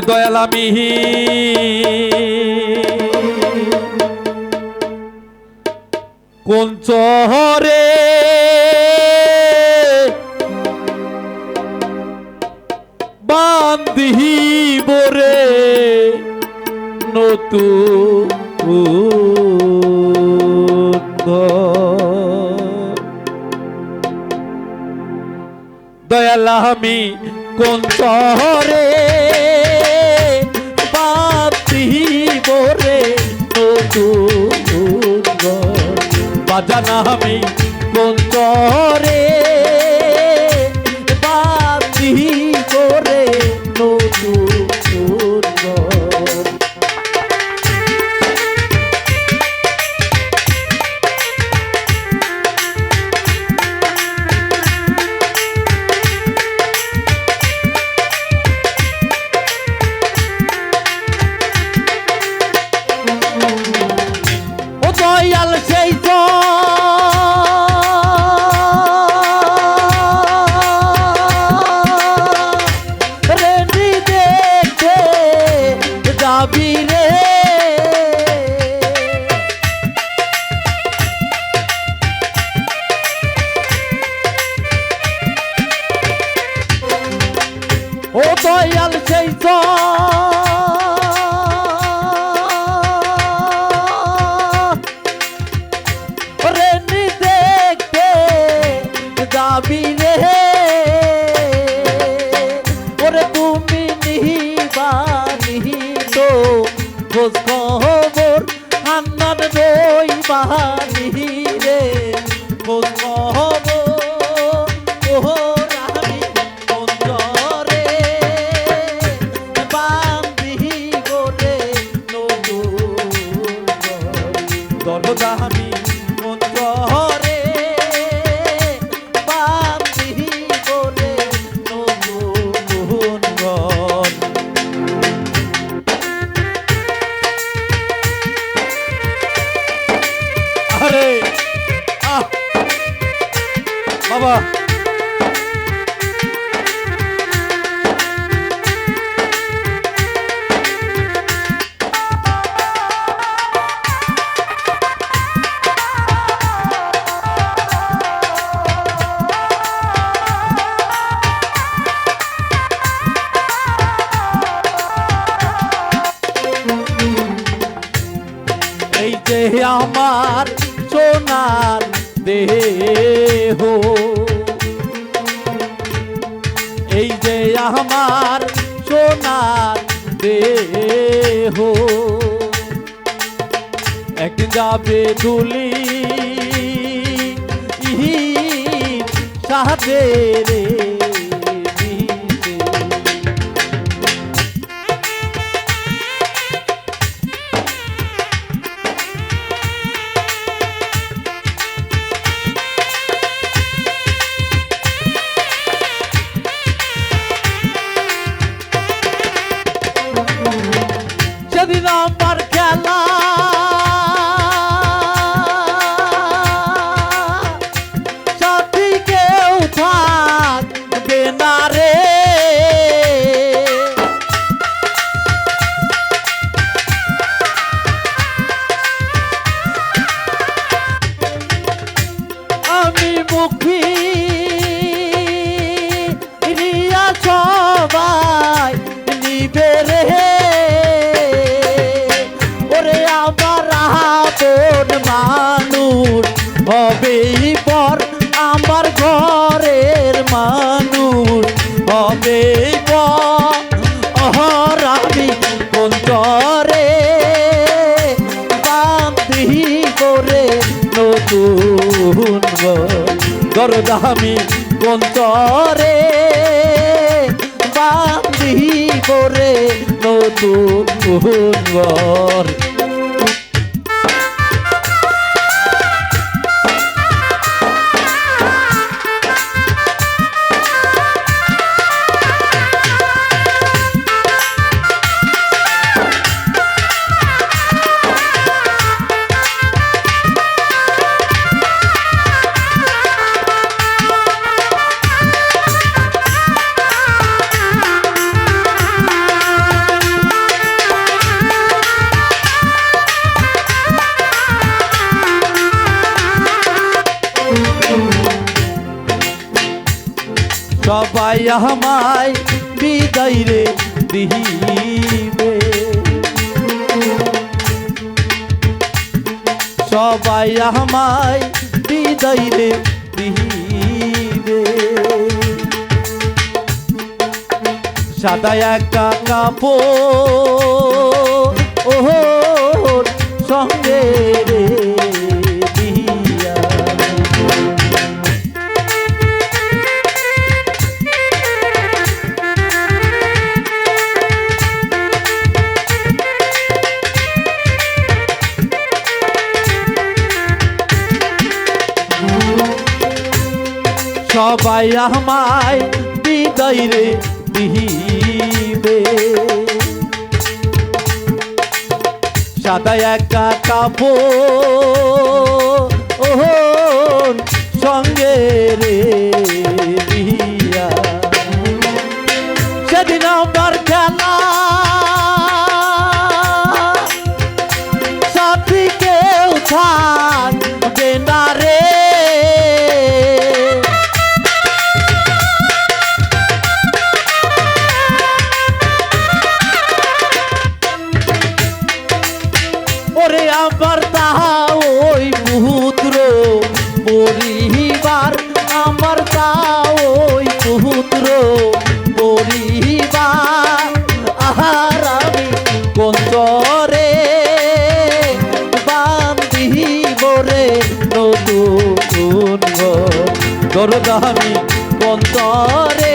দয়াল আমি কোন চহরে বান্ধিব রে নতুন ঘর। দয়াল আমি কোন শহরে বাজানা আমি ও দয়াল সেই তো দরদামি অন্তরে বান্দি গোরে নতুন আরে বাবা! আমার সোনার দেহ। এই যে আমার সোনার দেহ। এক যাবে দুলি সাথে রে। দরদামি গন্তরে বান্দি করে নতুন ঘর সবাই আমায় বিদায় রে দিবে সবাই আমায় বিদায় রে দিবে সাদা একা কাপড় ওহর সবাই আমায় বিদায় রে দিবে। সাদা একা কাপড় সঙ্গে রে দিয়া। সেদিন আমার খেলা, সাথী কেউ থাকবে বান্ধিব রে নতুন গরদানি কন্তরে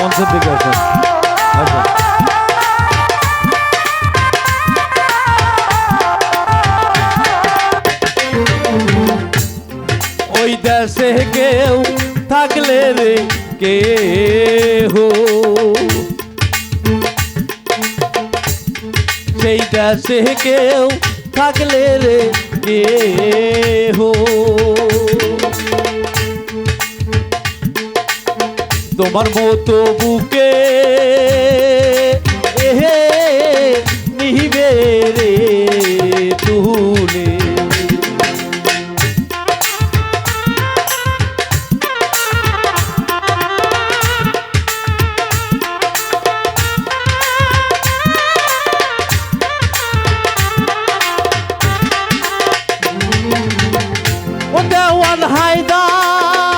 মঞ্চের দিকে আসেন। আসেন। ওই দেশে কেউ থাকলে রে কে হো সেই দেশে কেউ থাকলে রে কে হো তোমার মতো বুকে। এহে নিবে রে তুলে। হায়দার।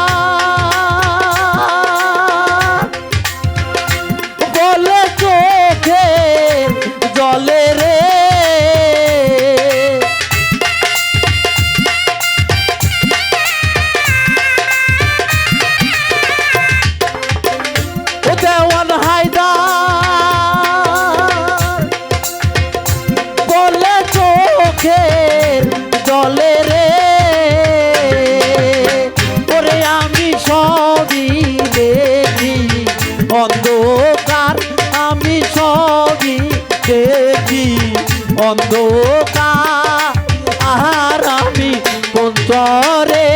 আর আমি পঞ্চরে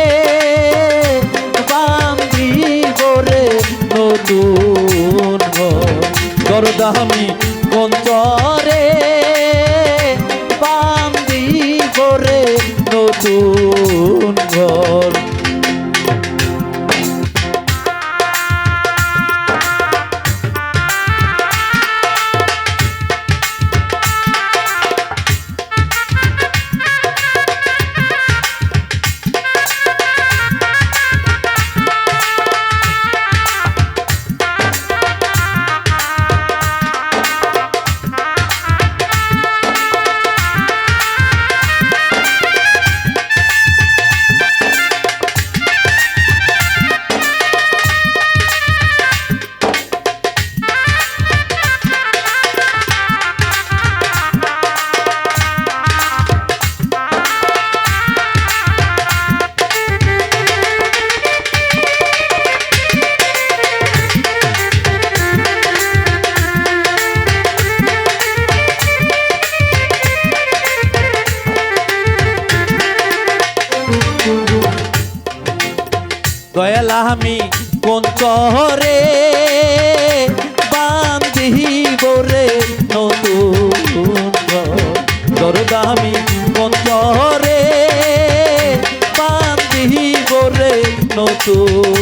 বান্দি করে নতুন আমি কোন করে বান্ধি বরে নতুন দরদ আমি কোন করে বান্ধি বরে নতুন